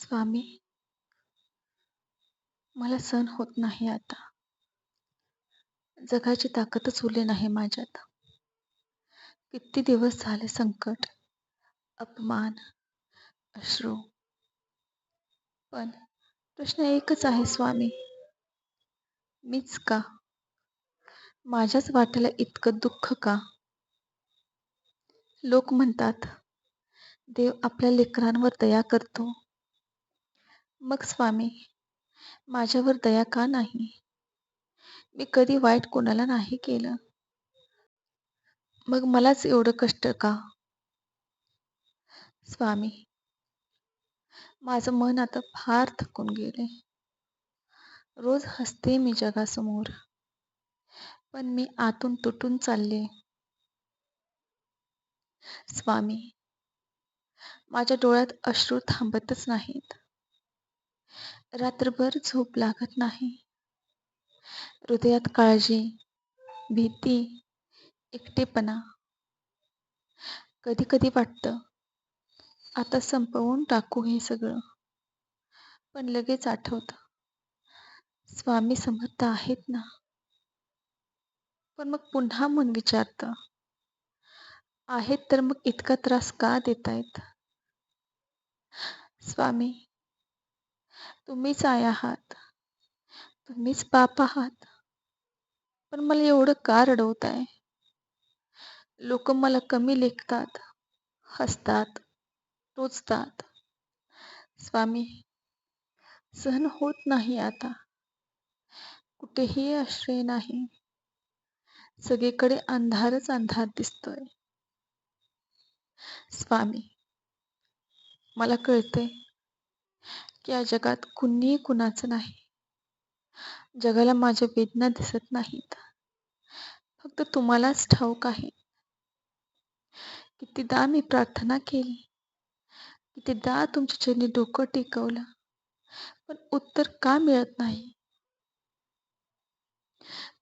स्वामी मला सहन होत नाही आता. जगाची ताकदच उरली नाही माझ्यात. किती दिवस झाले संकट अपमान अश्रू. पण प्रश्न एकच आहे स्वामी मीच का? माझ्याच वाट्याला इतकं दुःख का? लोक म्हणतात देव आपल्या लेकरांवर दया करतो. मग स्वामी माझ्यावर दया का नाही? मी कधी वाईट कोणाला नाही केलं. मग मलाच एवढं कष्ट का? स्वामी माझं मन आता फार थकून गेले रोज हसते मी जगासमोर पण मी आतून तुटून चालले. स्वामी माझ्या डोळ्यात अश्रू थांबतच नाहीत. रात्रभर झोप लागत नाही. हृदयात काळजी भीती एकटेपणा. कधी कधी वाटतं आता संपवून टाकू हे सगळं. पण लगेच आठवत स्वामी समर्थ आहेत ना? पण मग पुन्हा मन विचारतं आहेत तर मग इतका त्रास का देतायत? स्वामी तुम्हीच आई आहात. तुम्हीच बाप आहात. पण मला एवढं का रडवताय? लोक मला कमी लेखतात हसतात टोचतात. स्वामी सहन होत नाही आता. कुठेही आश्रय नाही. सगळीकडे अंधारच अंधार दिसतोय. स्वामी मला कळते की या जगात कुणीही कुणाचं नाही. जगाला माझ्या वेदना दिसत नाहीत. फक्त तुम्हालाच ठाऊक आहे. कितीदा मी प्रार्थना केली. कितीदा तुमच्या चरणी डोकं टेकवलं. पण उत्तर का मिळत नाही?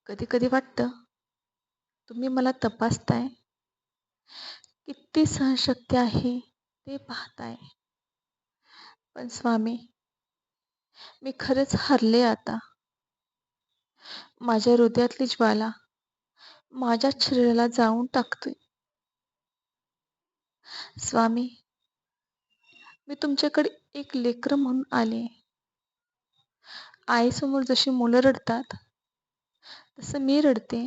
कधी कधी वाटतं तुम्ही मला तपासताय. किती सहनशक्ती आहे ते पाहताय. पण स्वामी मी खरंच हरले आता. माझ्या हृदयातली ज्वाला माझ्या शरीराला जाऊन टाकतोय. स्वामी मी तुमच्याकडे एक लेकर म्हणून आले. आईसमोर जशी मुलं रडतात तसं मी रडते.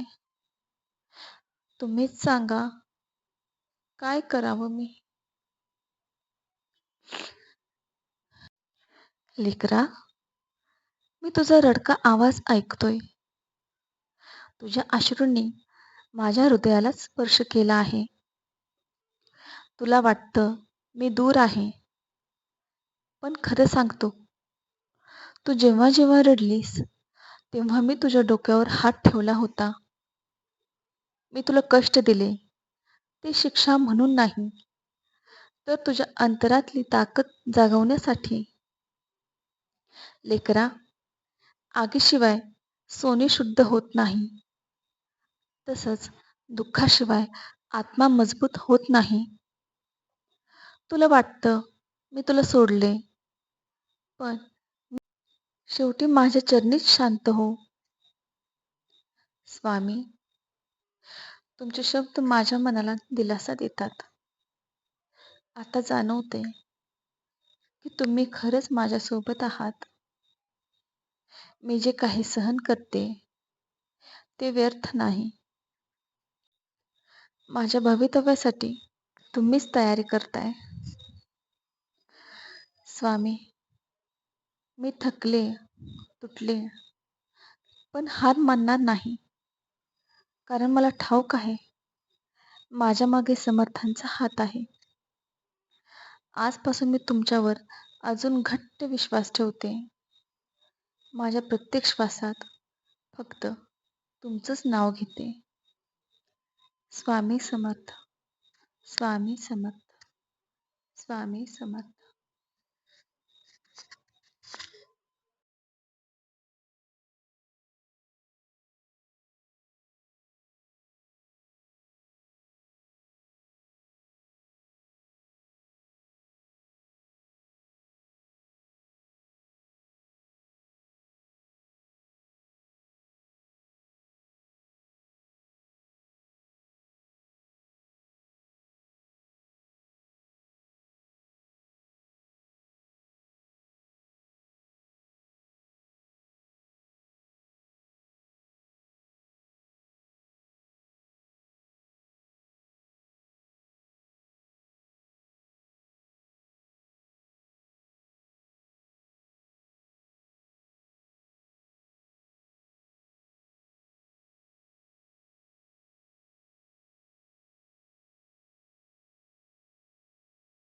तुम्हीच सांगा काय करावं मी? लेकरा मी तुझा रडका आवाज ऐकतोय. तुझ्या अश्रूंनी माझ्या हृदयाला स्पर्श केला आहे. तुला वाटतं मी दूर आहे. पण खरं सांगतो तू जेव्हा जेव्हा रडलीस तेव्हा मी तुझ्या डोक्यावर हात ठेवला होता. मी तुला कष्ट दिले ते शिक्षा म्हणून नाही तर तुझ्या अंतरातली ताकद जागवण्यासाठी. लेकरा आगीशिवाय सोने शुद्ध होत नाही. तसंच दुःखाशिवाय आत्मा मजबूत होत नाही. तुला वाटतं मी तुला सोडले पण शेवटी माझ्या चरणीच शांत हो. स्वामी तुमचे शब्द माझ्या मनाला दिलासा देतात. आता जाणवते की तुम्ही खरंच माझ्यासोबत आहात. मी जे काही सहन करते ते व्यर्थ नाही. माझ्या भवितव्यासाठी तुम्हीच तयारी करताय. स्वामी मी थकले तुटले पण हार मानणार नाही. कारण मला ठाऊक आहे माझ्या मागे समर्थांचा हात आहे. आजपासून मी तुमच्यावर अजून घट्ट विश्वास ठेवते. माझ्या प्रत्येक श्वासात फक्त तुमचंच नाव घेते. स्वामी समर्थ स्वामी समर्थ स्वामी समर्थ.